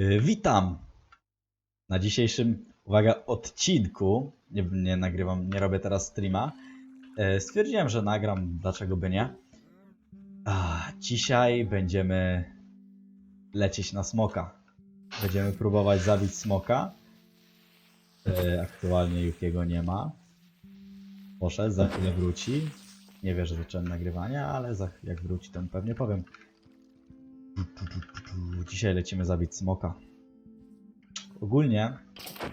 Y, Witam na dzisiejszym, uwaga, odcinku. Nie, nie nagrywam, nie robię teraz streama. E, Stwierdziłem, że nagram, dlaczego by nie. Dzisiaj będziemy lecieć na smoka. Będziemy próbować zabić smoka. E, Aktualnie Yukiego nie ma. Poszedł, za chwilę wróci. Nie wie, że zacząłem nagrywanie, ale za, jak wróci, to pewnie powiem. Dzisiaj lecimy zabić smoka. Ogólnie,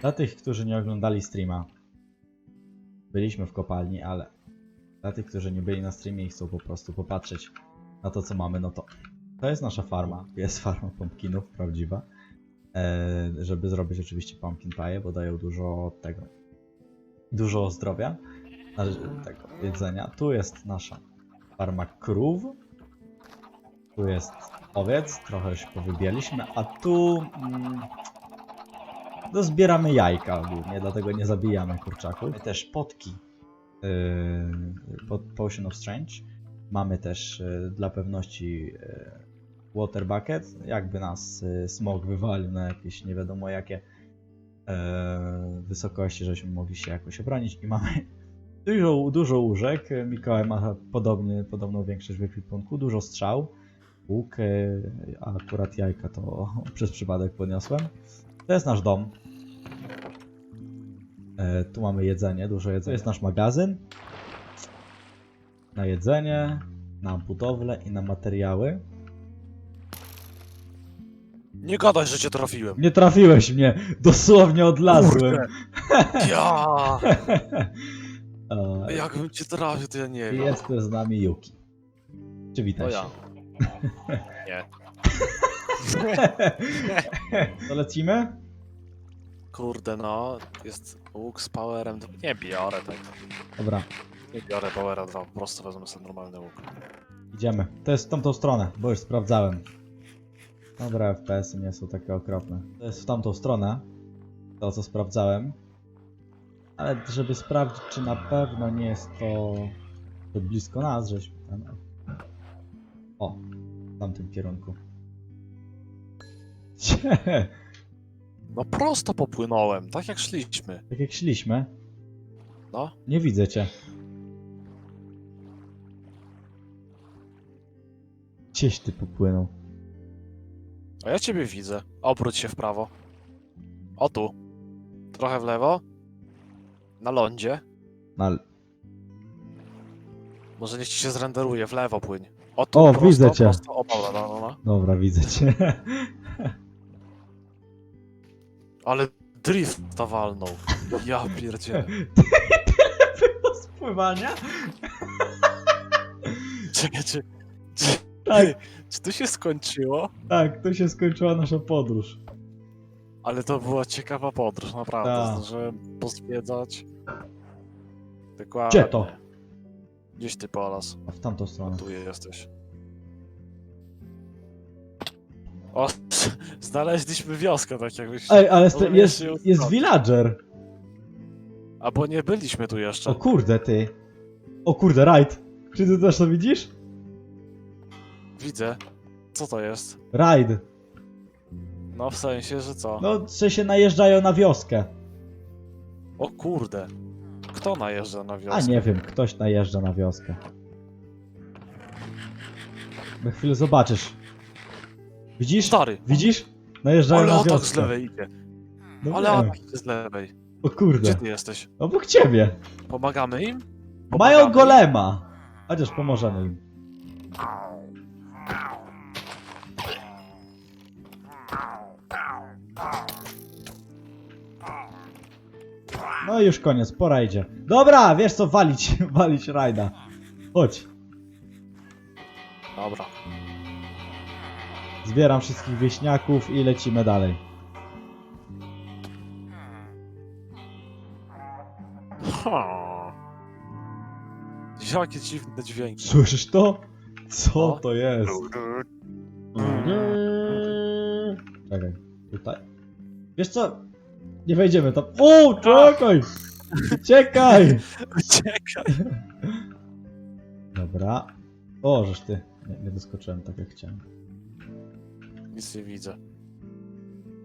dla tych, którzy nie oglądali streama, byliśmy w kopalni, ale dla tych, którzy nie byli na streamie i chcą po prostu popatrzeć na to, co mamy, no to to jest nasza farma. Jest farma pumpkinów, prawdziwa. E, żeby zrobić oczywiście pumpkin pie, bo dają dużo tego, dużo zdrowia, tego jedzenia. Tu jest nasza farma krów. Tu jest owiec, trochę już powybieliśmy, a tu mm, no zbieramy jajka ogólnie, dlatego nie zabijamy kurczaków. Mamy też potki yy, pod Potion of Strange. Mamy też yy, dla pewności yy, Water Bucket, jakby nas yy, smog wywalił na jakieś nie wiadomo jakie yy, wysokości, żebyśmy mogli się jakoś obronić i mamy dużo, dużo łóżek. Mikołaj ma podobnie, podobną większość w dużo strzał łuk, a akurat jajka to przez przypadek podniosłem. To jest nasz dom. E, tu mamy jedzenie, dużo jedzenia. To jest nasz magazyn. Na jedzenie, na budowlę i na materiały. Nie gadaj, że cię trafiłem. Nie trafiłeś mnie, dosłownie odlazłem. Ja! E, Jakbym cię trafił, to ja nie wiem. jest też z nami Yuki. Przywitaj To się. Ja. Nie. To lecimy? Kurde no, jest łuk z powerem. Nie biorę tego. Dobra, Nie biorę powera 2, po prostu wezmę sobie normalny łuk. Idziemy. To jest w tamtą stronę, bo już sprawdzałem. Dobra, FPS-y nie są takie okropne. To jest w tamtą stronę. To, co sprawdzałem. Ale żeby sprawdzić, czy na pewno nie jest to zbyt blisko nas, żeśmy tam... O, tamtym kierunku. Cie, No prosto popłynąłem, tak jak szliśmy. tak jak szliśmy. No. Nie widzę cię. Gdzieś ty popłynął. A ja ciebie widzę. Obróć się w prawo. O tu. Trochę w lewo. Na lądzie. No, Może niech ci się zrenderuje, w lewo płyń. O tu, O, prosto, widzę cię. Prosto. O, dobra, no, no, no. dobra, widzę cię. Ale drift to walnął. Ja pierdzielę. Było spływania? Czekaj, czy, Tak, czy to się skończyło? tak, to się skończyła nasza podróż. Ale to była ciekawa podróż, naprawdę. Tak. Zdążyłem pozwiedzać. Dokładnie. Gdzie to? Gdzieś ty polas. A w tamtą stronę. Tu jesteś. O, znaleźliśmy wioskę, tak jakbyś... Ej, ale jest, jest, jest villager. Albo nie byliśmy tu jeszcze. O kurde, ty. O kurde, rajd. Czy ty też to widzisz? Widzę. Co to jest? Rajd. No w sensie, że co? No, że się najeżdżają na wioskę. O kurde. Kto najeżdża na A wioskę? nie wiem, ktoś najeżdża na wioskę. Za chwilę zobaczysz. Widzisz? Stary. Widzisz? Najeżdżają Ale na atak wioskę. z lewej idzie. No Ale wiem. atak idzie z lewej. O kurde. Gdzie ty jesteś? Obok ciebie. Pomagamy im? Mają Pomagamy im? golema. Chociaż pomożemy im. No i już koniec, pora idzie. Dobra, wiesz co, walić, walić rajda. Chodź. Dobra. Zbieram wszystkich wieśniaków i lecimy dalej. Ha. Jakie dziwne dźwięki. Słyszysz to? Co No. to jest? Czekaj, tutaj. Wiesz co? Nie wejdziemy tam. O, czekaj! Uciekaj! Uciekaj. Dobra. O, żeż ty. Nie, nie doskoczyłem tak jak chciałem. Nic nie widzę.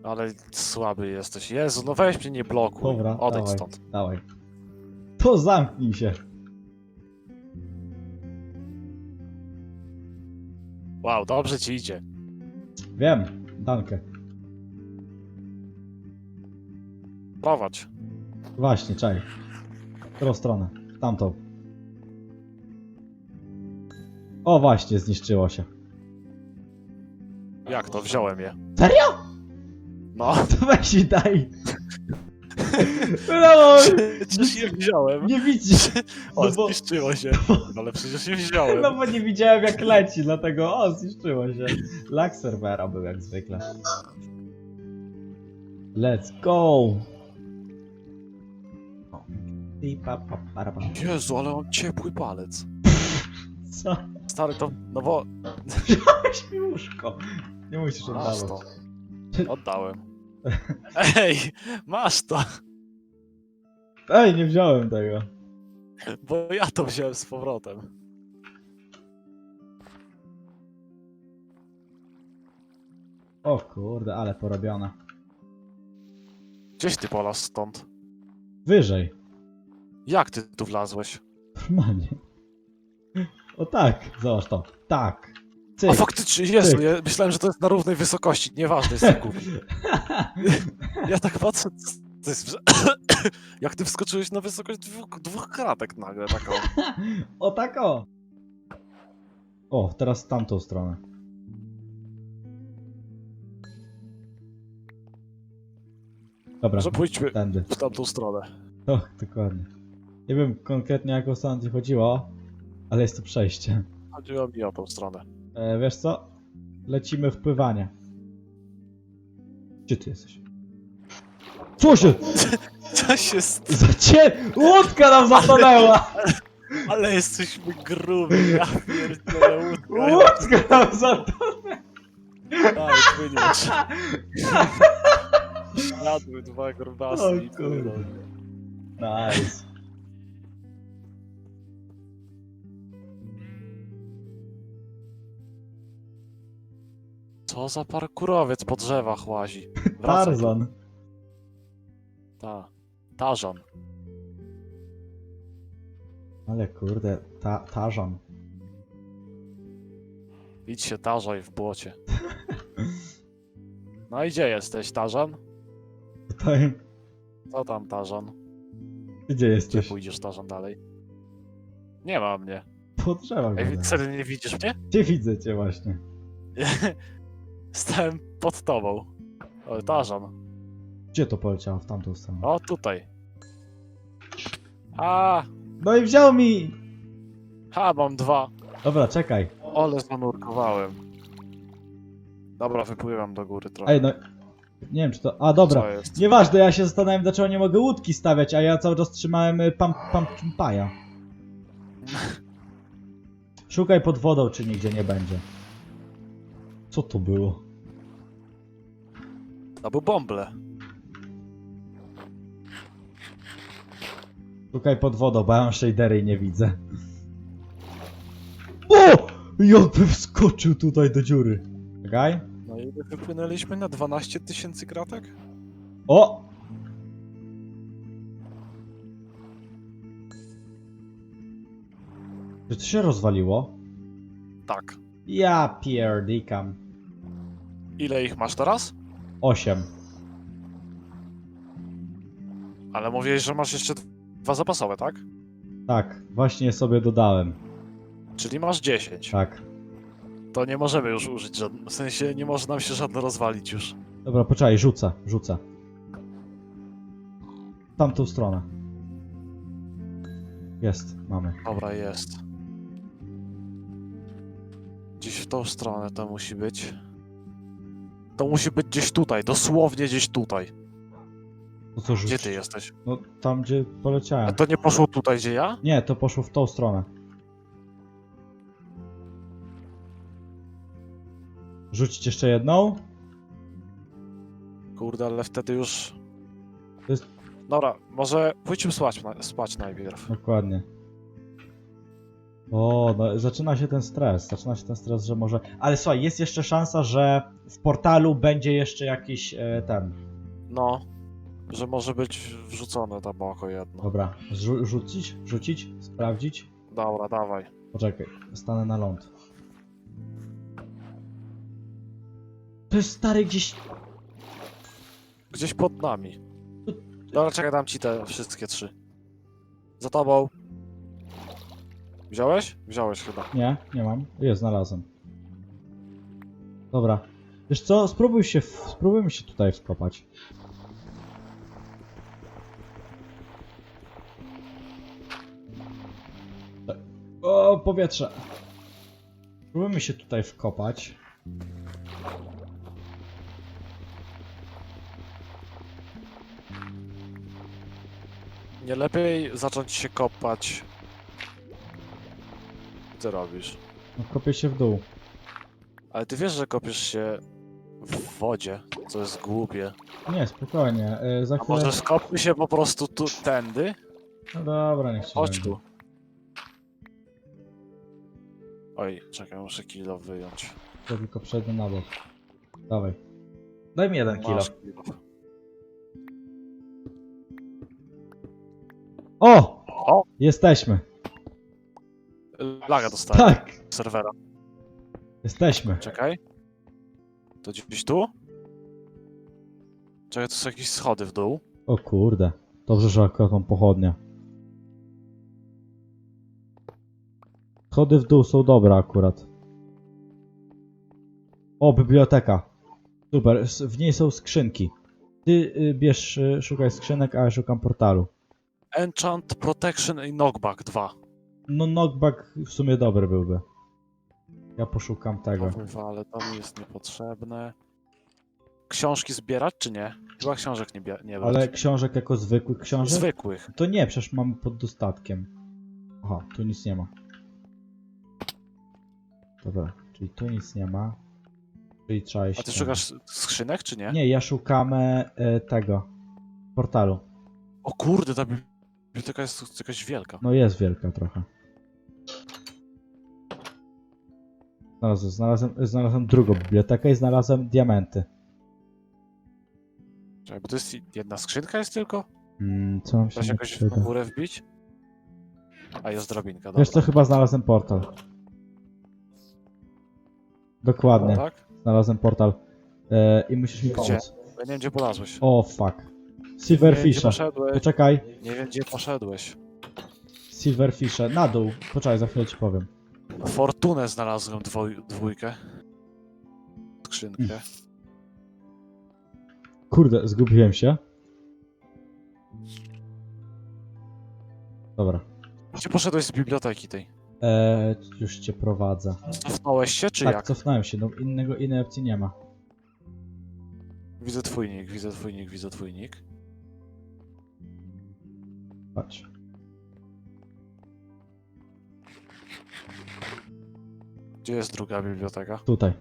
Ale słaby jesteś. Jezu, no weź mnie nie blokuj. Dobra, Odejdź dawaj, stąd. dawaj. To zamknij się. Wow, dobrze ci idzie. Wiem, dankę. Prowadź. Właśnie, czaj. W którą stronę? W Tamtą. O, właśnie, zniszczyło się. Jak to? Wziąłem je. Serio? No. To weź i daj. No, Przecież je wziąłem. nie widzisz. O, No bo, zniszczyło się. Ale przecież je wziąłem. no bo nie widziałem jak leci, dlatego o, zniszczyło się. Lag serwera był jak zwykle. Let's go! I pa, pa, para, pa. Jezu, ale on ciepły palec. Co? Stary, to... No bo... Weź mi łóżko. Nie musisz Masz oddawać. to. Oddałem. Ej, masz to. Ej, nie wziąłem tego. Bo ja to wziąłem z powrotem. O kurde, ale porobione. Gdzieś ty polas stąd? Wyżej. Jak ty tu wlazłeś? Normalnie. O tak, zobacz to. Tak. Cyk. A faktycznie, cyk. ja myślałem, że to jest na równej wysokości. Nieważne, jestem głupi. Ja tak patrzę, to jest... Jak ty wskoczyłeś na wysokość dwóch, dwóch kratek nagle, taką. o tak o. O, teraz w tamtą stronę. Dobra, Może pójdźmy tędy. w tamtą stronę. O, dokładnie. Nie wiem konkretnie jaką stronę ci chodziło, ale jest to przejście. Chodziło mi o tą stronę. E, wiesz co? Lecimy w pływanie. Gdzie ty jesteś? Co się? Co się st... Za cię! Łódka nam zatonęła! Ale jesteśmy grubi, ja pierdolę łódka. Łódka nam zatonęła! Daj, płyniesz. Jadły dwa grubasy O i płyną. kurde. Nice. Co za parkurowiec po drzewach łazi. Wracaj. Tarzan. Ta. Tarzan. Ale kurde, ta, tarzan. Idź się tarzaj w błocie. No i gdzie jesteś, Tarzan? Tutaj, Co tam, Tarzan? gdzie Gdzie jesteś? pójdziesz, Tarzan, dalej? Nie ma mnie. Po drzewach. Ej, gadałem. serio nie widzisz mnie? Gdzie widzę cię właśnie? Stałem pod tobą. O, Tarzan. Gdzie to poleciało? W tamtą stronę. O, tutaj. A, No i wziął mi! ha, mam dwa. Dobra, czekaj. Ole, zanurkowałem. Dobra, wypływam do góry trochę. Ej, no... Nie wiem czy to... A, dobra. Jest? Nieważne, ja się zastanawiam dlaczego nie mogę łódki stawiać, a ja cały czas trzymałem y, pump, pumpkin paja. Szukaj pod wodą, czy nigdzie nie będzie. Co to było? Był bąble. Szukaj pod wodą, bo ja mam shadery i nie widzę. O! Jakby wskoczył tutaj do dziury. Czekaj. No i wypłynęliśmy na 12 tysięcy kratek? O! Czy to się rozwaliło? Tak. Ja pierdikam. Ile ich masz teraz? Osiem. Ale mówiłeś, że masz jeszcze dwa zapasowe, tak? Tak, właśnie sobie dodałem. Czyli masz 10. Tak. To nie możemy już użyć żadnego. W sensie nie może nam się żadne rozwalić już. Dobra, poczekaj, rzucę, rzucę. W Tamtą stronę. Jest, mamy. Dobra, jest. Gdzieś w tą stronę to musi być. To musi być gdzieś tutaj, dosłownie gdzieś tutaj. To co rzuć? Gdzie ty jesteś? No tam, gdzie A poleciałem. to nie poszło tutaj, gdzie ja? Nie, to poszło w tą stronę. Rzucić jeszcze jedną? Kurde, ale wtedy już... To jest- Dobra, może pójdźmy spać, na- spać najpierw. Dokładnie. O, no, zaczyna się ten stres, zaczyna się ten stres, że może... Ale słuchaj, jest jeszcze szansa, że w portalu będzie jeszcze jakiś e, ten... No, że może być wrzucone tam oko jedno. Dobra, rzucić? Rzucić? Sprawdzić? Dobra, dawaj. Poczekaj, stanę na ląd. To jest stary gdzieś... Gdzieś pod nami. Dobra, czekaj, dam ci te wszystkie trzy. Za tobą. Wziąłeś? Wziąłeś chyba. Nie, nie mam. Jest, znalazłem. Dobra. Wiesz co, spróbuj się, w... spróbujmy się tutaj wkopać. O, powietrze. Spróbujmy się tutaj wkopać. Nie lepiej zacząć się kopać. Co robisz? No, kopię się w dół. Ale ty wiesz, że kopiesz się w wodzie, co jest głupie. Nie, spokojnie. e, Za A chwilę... może skopmy się po prostu tu, tędy? No dobra, niech się Chodź będzie. tu. Oj, czekaj, muszę kilo wyjąć. To tylko przejdę na bok. Dawaj. Daj mi jeden kilo. Masz kilo. O! O! Jesteśmy. Laga dostałem Tak! serwera. Jesteśmy. Czekaj. To gdzieś tu? Czekaj, to są jakieś schody w dół. O kurde. Dobrze, że akurat mam pochodnie. Schody w dół są dobre akurat. O, biblioteka. Super, s- w niej są skrzynki. Ty y, bierz, y, szukaj skrzynek, a ja szukam portalu. Enchant, Protection i Knockback 2. No, knockback w sumie dobry byłby. Ja poszukam tego. Kurwa, ale to mi jest niepotrzebne. Książki zbierać czy nie? Chyba książek nie, nie brać. Ale książek jako zwykłych książek? Zwykłych. To nie, przecież mamy pod dostatkiem. Aha, tu nic nie ma. Dobra, czyli tu nic nie ma. Czyli trzeba iść A ty tam. szukasz skrzynek czy nie? Nie, ja szukam e, tego. Portalu. O kurde, ta biblioteka jest jakaś wielka. No jest wielka trochę. Znalazłem, znalazłem, znalazłem drugą bibliotekę i znalazłem diamenty. Czekaj, bo to jest jedna skrzynka jest tylko? Mm, co nam się Da się nie jakoś przyda? w górę wbić? A jest drabinka, dobra. Wiesz co, chyba znalazłem portal. Dokładnie, Tak? znalazłem portal. E, I musisz mi Gdzie? pomóc. Ja nie wiem gdzie polazłeś. O fuck. nie wiem gdzie Silverfisha. poszedłeś. Poczekaj. Nie wiem gdzie poszedłeś. Silverfisha. Na dół. Poczekaj, za chwilę ci powiem. Fortunę znalazłem dwoj, dwójkę. Skrzynkę. Mm. Kurde, zgubiłem się. Dobra. Gdzie poszedłeś z biblioteki tej? Eee, już cię prowadzę. Cofnąłeś się czy tak, jak? cofnąłem się. No innego, innej opcji nie ma. Widzę twój nick, widzę twój nick, widzę twój nick. Chodź. Gdzie jest druga biblioteka? Tutaj.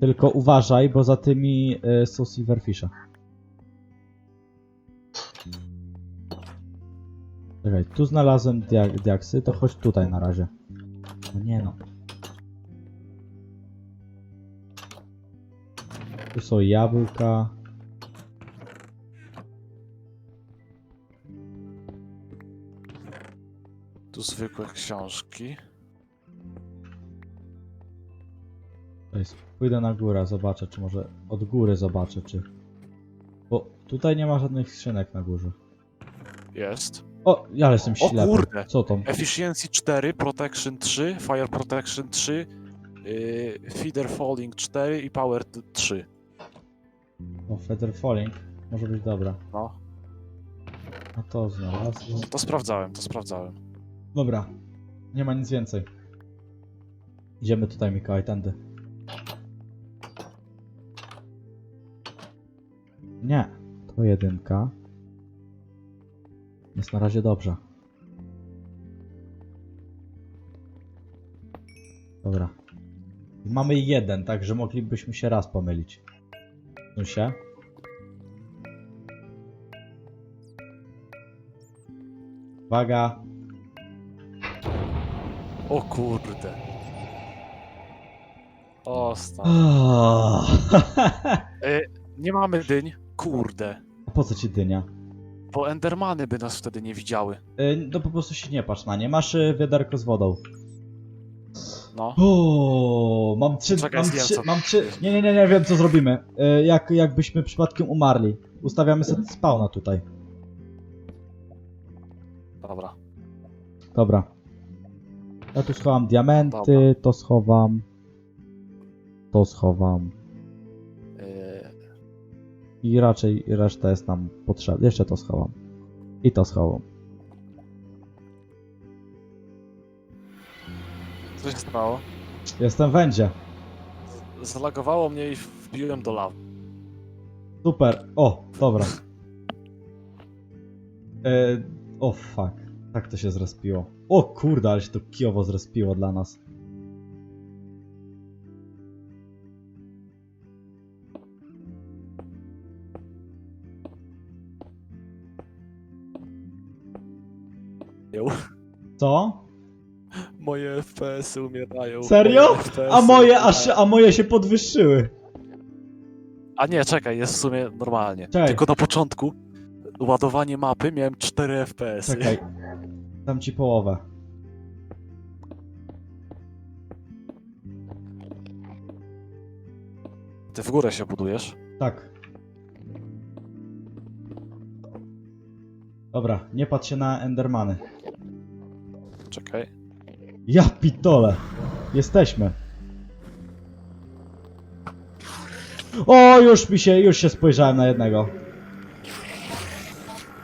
Tylko uważaj, bo za tymi y, są Silverfisha. Czekaj, tu znalazłem dia diaksy, to chodź tutaj na razie. No nie no. Tu są jabłka. Tu zwykłe książki. Pójdę na górę, zobaczę, czy może od góry zobaczę, czy... Bo tutaj nie ma żadnych skrzynek na górze. Jest. O, ale jestem O ślepy. kurde. Co tam? Efficiency 4, Protection 3, Fire Protection 3, yy, Feeder Falling 4 i Power 3. O, Feather Falling. Może być dobra. No, A to znalazłem. to sprawdzałem, to sprawdzałem. Dobra. Nie ma nic więcej. Idziemy tutaj, Mikołaj, tędy. Nie. To jedynka. Jest na razie dobrze. Dobra. Mamy jeden, także moglibyśmy się raz pomylić. Tu się. Uwaga. O kurde. O, sta. Ah. Nie mamy dyń. Kurde. A po co ci dynia? Bo endermany by nas wtedy nie widziały. Y, No po prostu się nie patrz na nie. Masz y, wiaderko z wodą. No. O, mam trzy, Czekaj, mam zjem trzy, co. mam trzy, nie, nie, nie, nie wiem co zrobimy. Y, Jak, jakbyśmy przypadkiem umarli. Ustawiamy sobie spawna tutaj. Dobra. Dobra. Ja tu schowam diamenty, Dobra. to schowam. To schowam. I raczej reszta jest nam potrzebna. Jeszcze to schowam. I to schowam. co się stało? Jestem wędzie. Zlagowało mnie i wbiłem do lawy. Super. O, dobra. E, o fuck. Tak to się zrespiło. O kurde, ale się to kijowo zrespiło dla nas. Co? Moje FPS-y umierają. Serio? Moje FPS-y A moje, aż, umierają. a moje się podwyższyły. A nie, czekaj, jest w sumie normalnie. Czekaj. Tylko na początku ładowanie mapy miałem 4 FPS-y. Czekaj. Dam ci połowę. Ty w górę się budujesz? Tak. Dobra, nie patrz się na Endermany. Czekaj. Ja pitole. Jesteśmy. O, już mi się, już się spojrzałem na jednego.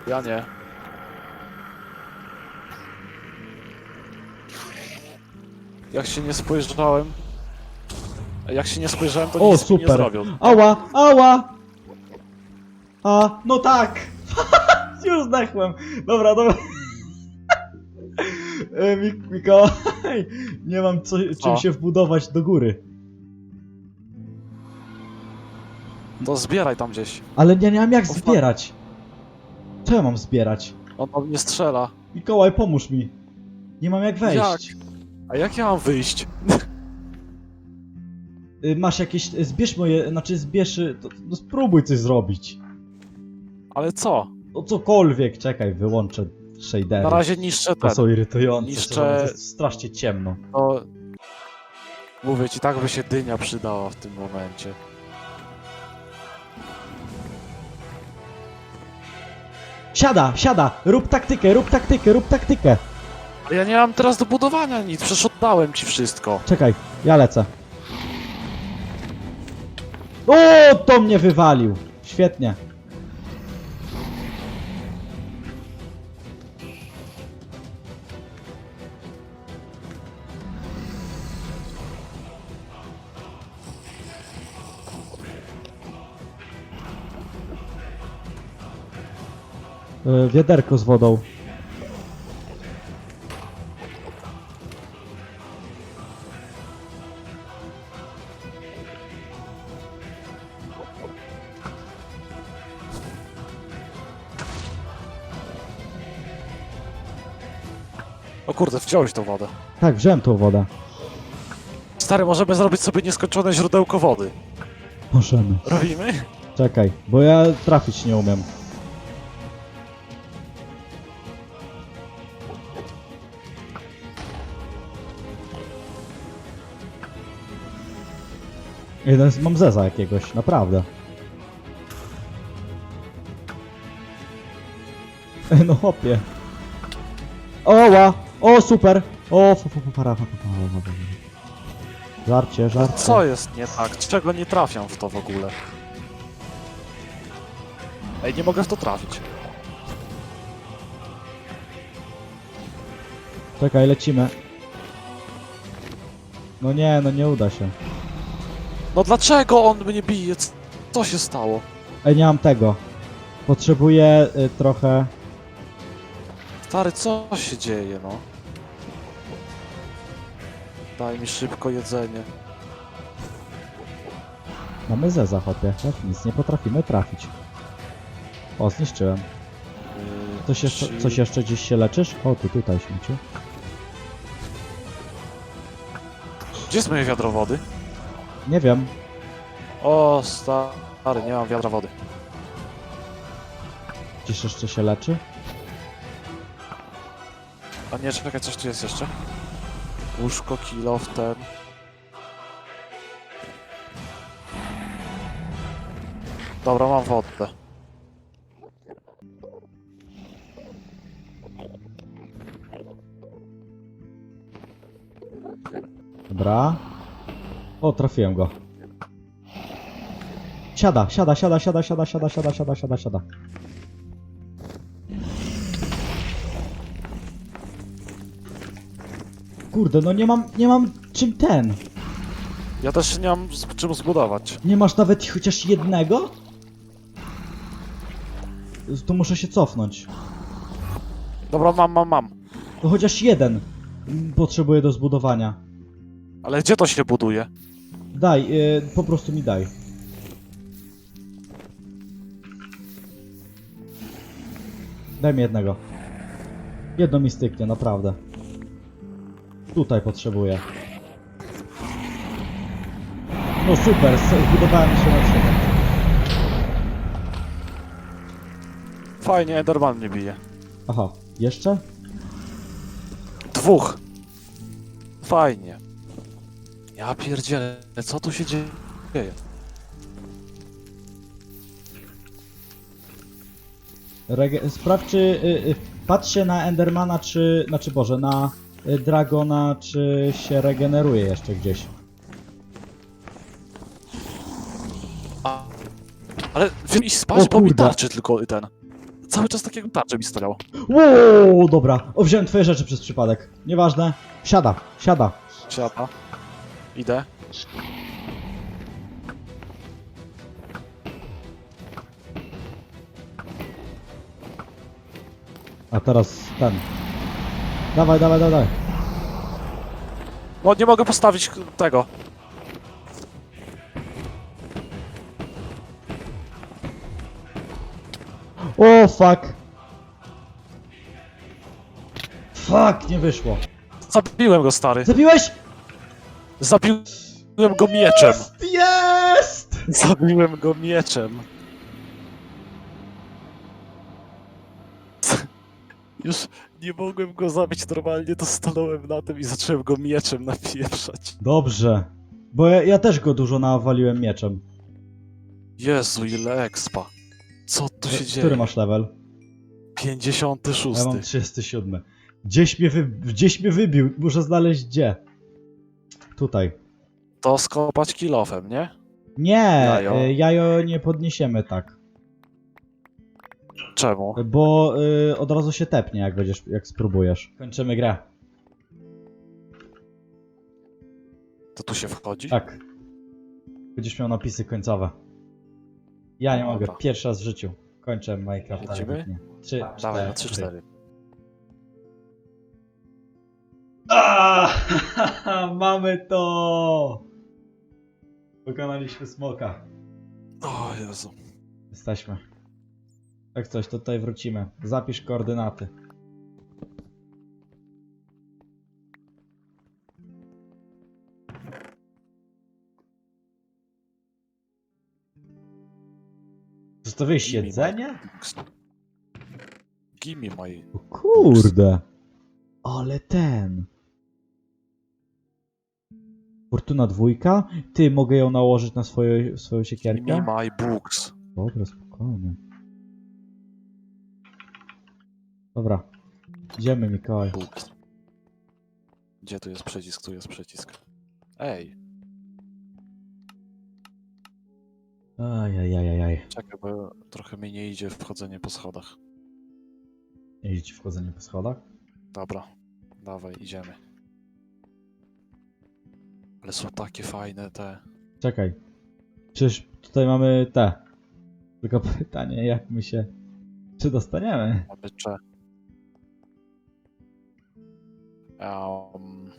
Ja nie. Jak się nie spojrzałem... Jak się nie spojrzałem, to O, nic mi nie super. zrobią. Ała, ała! A, no tak! Już zdechłem. Dobra, dobra. E, Mik Mikołaj, nie mam co, czym Co? się wbudować do góry. To zbieraj tam gdzieś. Ale ja nie mam jak O, fuck. zbierać. Co ja mam zbierać? On tam nie strzela. Mikołaj, pomóż mi. Nie mam jak wejść. A jak ja mam wyjść? Y, Masz jakieś. y, Zbierz moje. Znaczy, zbierz. y, To, no spróbuj coś zrobić. Ale co? No cokolwiek, czekaj, wyłączę shadery. Na razie niszczę To ten. są irytujące. Niszczę- mówiąc, jest strasznie ciemno. To... Mówię ci, tak by się dynia przydała w tym momencie. Siada, siada! Rób taktykę, rób taktykę, rób taktykę! Ale ja nie mam teraz do budowania nic, przecież oddałem ci wszystko. Czekaj, ja lecę. O, to mnie wywalił! Świetnie. E, Wiaderko z wodą. O kurde, wziąłeś tą wodę. Tak, wziąłem tą wodę. Stary, możemy zrobić sobie nieskończone źródełko wody. Możemy. Robimy? Czekaj, bo ja trafić nie umiem. Jeden mam zeza jakiegoś, naprawdę. Ej, No hopie. Oła! O, super! O, fu, fu, fu, para, fu. Żarcie, żarcie. Co jest nie tak? Czego nie trafiam w to w ogóle? Ej, nie mogę w to trafić. Czekaj, lecimy. No nie, no nie uda się. No dlaczego on mnie bije? C- Co się stało? Ej, nie mam tego. Potrzebuję y, trochę... Stary, co się dzieje, no? Daj mi szybko jedzenie. Mamy ze zachopie, tak? Nic nie potrafimy trafić. O, zniszczyłem. Yy, Coś jeszcze, coś jeszcze gdzieś się leczysz? O, ty tutaj śmieciu. Gdzie jest moje wiadro wody? Nie wiem. O, stary, nie mam wiadra wody. Gdzieś jeszcze się leczy? A nie, czekaj, coś tu jest jeszcze. Łóżko, kilof, ten. Dobra, mam wodę. Dobra. O, trafiłem go. Siada, siada, siada, siada, siada, siada, siada, siada, siada, siada. Kurde, no nie mam, nie mam czym ten. Ja też nie mam z czym zbudować. Nie masz nawet chociaż jednego? To muszę się cofnąć. Dobra, mam, mam, mam. To chociaż jeden potrzebuję do zbudowania. Ale gdzie to się buduje? Daj, y, po prostu mi daj. Daj mi jednego. Jedno mi styknie, naprawdę. Tutaj potrzebuję. No super, zbudowałem się na przykład. Fajnie, Enderman mnie bije. Aha, jeszcze? Dwóch. Fajnie. Ja pierdzielę, co tu się dzieje? Rege- sprawdź czy... Y, y, patrz się na Endermana, czy... Znaczy Boże, na y, Dragona, czy się regeneruje jeszcze gdzieś. A, ale wiem iść spać, bo mi kurde. tarczy tylko ten. Cały czas takiego tarczy mi stawiało. Wow, dobra. O, wziąłem twoje rzeczy przez przypadek. Nieważne. Siada, siada. Siada. Idę. A teraz ten. Dawaj, dawaj, dawaj. No nie mogę postawić tego. O, fuck. Fuck, nie wyszło. Zabiłem go, stary. Zabiłeś? Zabiłem go mieczem. Jest! Zabiłem go mieczem. Już nie mogłem go zabić normalnie, to stanąłem na tym i zacząłem go mieczem napieprzać. Dobrze. Bo ja, ja też go dużo nawaliłem mieczem. Jezu, ile expa. Co tu się dzieje? Który masz level? 56. Ja mam 37. Gdzieś mnie, wy... Gdzieś mnie wybił. Muszę znaleźć gdzie. Tutaj. To skopać kilofem, nie? Nie, Jajo. jajo. jajo nie podniesiemy tak. Czemu? Bo y, od razu się tepnie, jak będziesz, jak spróbujesz. Kończymy grę. To tu się wchodzi? Tak. Będziesz miał napisy końcowe. Ja nie Dobra. mogę. Pierwszy raz w życiu. Kończę Minecrafta. Lecimy? wybitnie. Trzy, Dawaj, na cztery. 3-4. Ah, mamy to! Pokonaliśmy smoka. O Jezu. Jesteśmy. Jak coś, to tutaj wrócimy. Zapisz koordynaty. Zostawiłeś Gimme jedzenie? Gimme my... O kurde. Ale ten. Fortuna dwójka? Ty, mogę ją nałożyć na swoje, swoją siekierkę? Gimme my books. Dobra, spokojnie. Dobra. Idziemy, Mikołaj. Books. Gdzie tu jest przycisk? Tu jest przycisk. Ej, Ajajajajaj. czekaj, bo trochę mi nie idzie wchodzenie po schodach. Idzie ci wchodzenie po schodach? Dobra, dawaj, idziemy. Ale są takie fajne te... Czekaj. Czyż tutaj mamy te. Tylko pytanie, jak my się... Czy dostaniemy? Bycze. Um,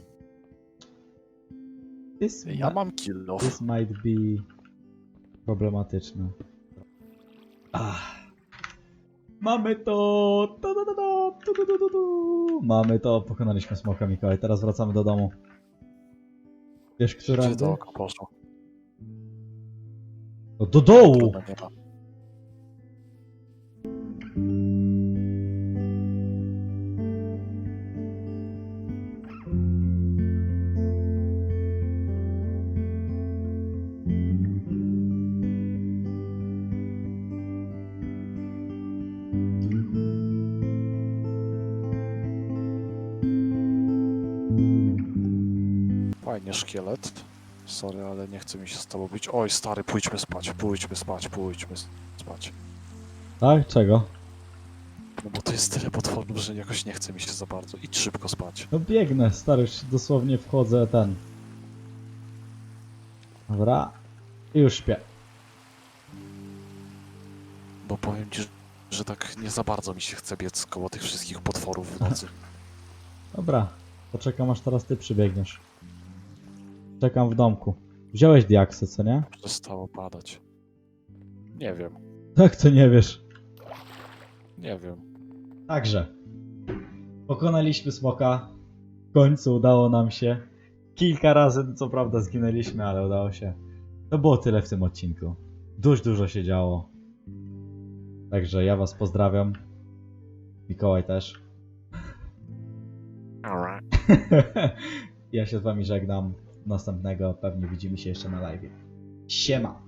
This, ja ma- mam kill off. this might be problematyczne. Ach. Mamy to! Tu, tu, tu, tu, tu, tu, tu, tu. Mamy to, pokonaliśmy smoka Mikołaj. Teraz wracamy do domu. Wiesz, która? Gdzie poszło? No do dołu! Trudno, nie ma. Fajnie szkielet. Sorry, ale nie chce mi się z tobą być. Oj, stary, pójdźmy spać, pójdźmy spać, pójdźmy spać. Tak? Czego? No bo to jest tyle potworów, że jakoś nie chce mi się za bardzo. Idź szybko spać. No biegnę, stary, już dosłownie wchodzę ten. Dobra. I już śpię. Bo powiem ci, że tak nie za bardzo mi się chce biec koło tych wszystkich potworów w nocy. Dobra. Poczekam aż teraz ty przybiegniesz. Czekam w domku. Wziąłeś diaksy, co nie? Przestało padać. Nie wiem, Tak to nie wiesz. nie wiem. Także. Pokonaliśmy smoka. W końcu udało nam się. Kilka razy, co prawda, zginęliśmy, ale udało się. To było tyle w tym odcinku. Dużo, dużo się działo. Także ja was pozdrawiam. Mikołaj też. Alright. ja się z wami żegnam. Następnego pewnie widzimy się jeszcze na live. Siema!